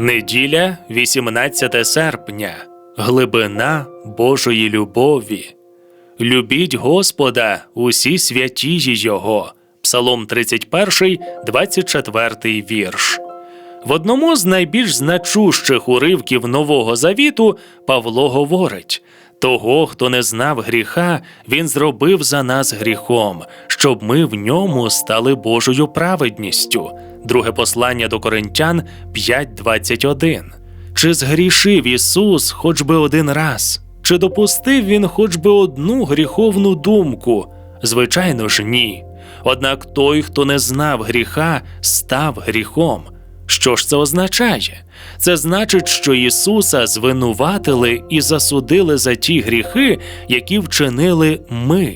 Неділя, 18 серпня. Глибина Божої любові. Любіть Господа, усі святії Його. Псалом 31, 24 вірш. В одному з найбільш значущих уривків Нового Завіту Павло говорить: того, хто не знав гріха, він зробив за нас гріхом, щоб ми в ньому стали Божою праведністю. Друге послання до Коринтян 5.21. Чи згрішив Ісус хоч би один раз? Чи допустив він хоч би одну гріховну думку? Звичайно ж, ні. Однак той, хто не знав гріха, став гріхом. Що ж це означає? Це значить, що Ісуса звинуватили і засудили за ті гріхи, які вчинили ми.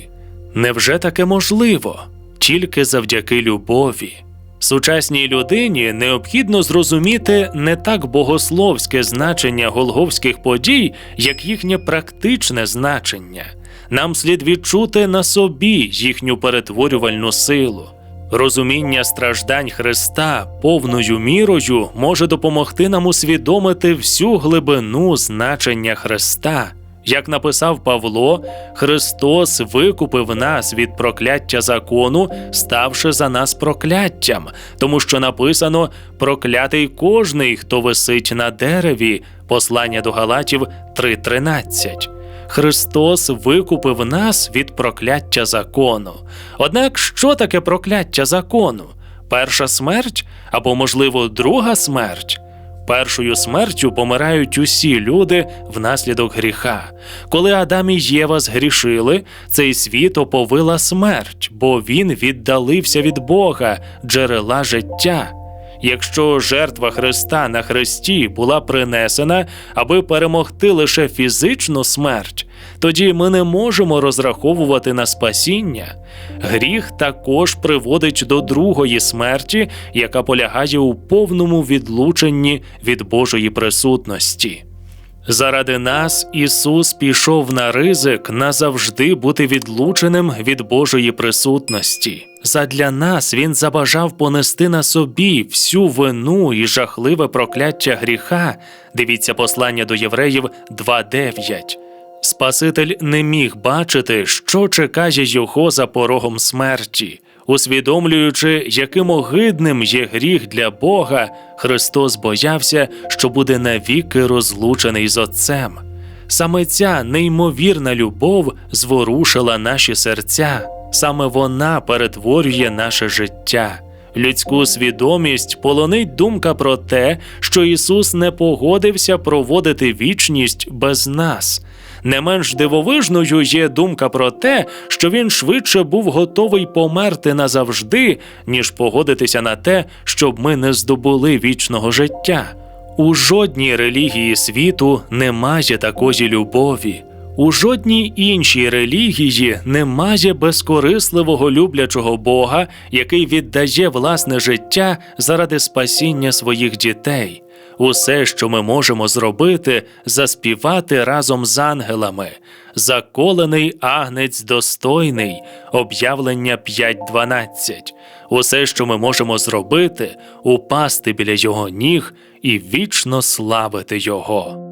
Невже таке можливо? Тільки завдяки любові. Сучасній людині необхідно зрозуміти не так богословське значення голговських подій, як їхнє практичне значення. Нам слід відчути на собі їхню перетворювальну силу. Розуміння страждань Христа повною мірою може допомогти нам усвідомити всю глибину значення Христа. Як написав Павло, Христос викупив нас від прокляття закону, ставши за нас прокляттям, тому що написано проклятий кожний, хто висить на дереві. Послання до Галатів 3.13. Христос викупив нас від прокляття закону. Однак, що таке прокляття закону? Перша смерть або, можливо, друга смерть? Першою смертю помирають усі люди внаслідок гріха. Коли Адам і Єва згрішили, цей світ оповила смерть, бо він віддалився від Бога, джерела життя. Якщо жертва Христа на хресті була принесена, аби перемогти лише фізичну смерть, тоді ми не можемо розраховувати на спасіння. Гріх також приводить до другої смерті, яка полягає у повному відлученні від Божої присутності. Заради нас Ісус пішов на ризик назавжди бути відлученим від Божої присутності. Задля нас Він забажав понести на собі всю вину і жахливе прокляття гріха. Дивіться послання до євреїв 2.9. Спаситель не міг бачити, що чекає його за порогом смерті. Усвідомлюючи, яким огидним є гріх для Бога, Христос боявся, що буде навіки розлучений з Отцем. Саме ця неймовірна любов зворушила наші серця, саме вона перетворює наше життя. Людську свідомість полонить думка про те, що Ісус не погодився проводити вічність без нас. Не менш дивовижною є думка про те, що він швидше був готовий померти назавжди, ніж погодитися на те, щоб ми не здобули вічного життя. У жодній релігії світу немає такої любові. У жодній іншій релігії немає безкорисливого люблячого Бога, який віддає власне життя заради спасіння своїх дітей. Усе, що ми можемо зробити, заспівати разом з ангелами. Заколений агнець достойний, об'явлення 5.12. Усе, що ми можемо зробити, упасти біля його ніг і вічно славити Його.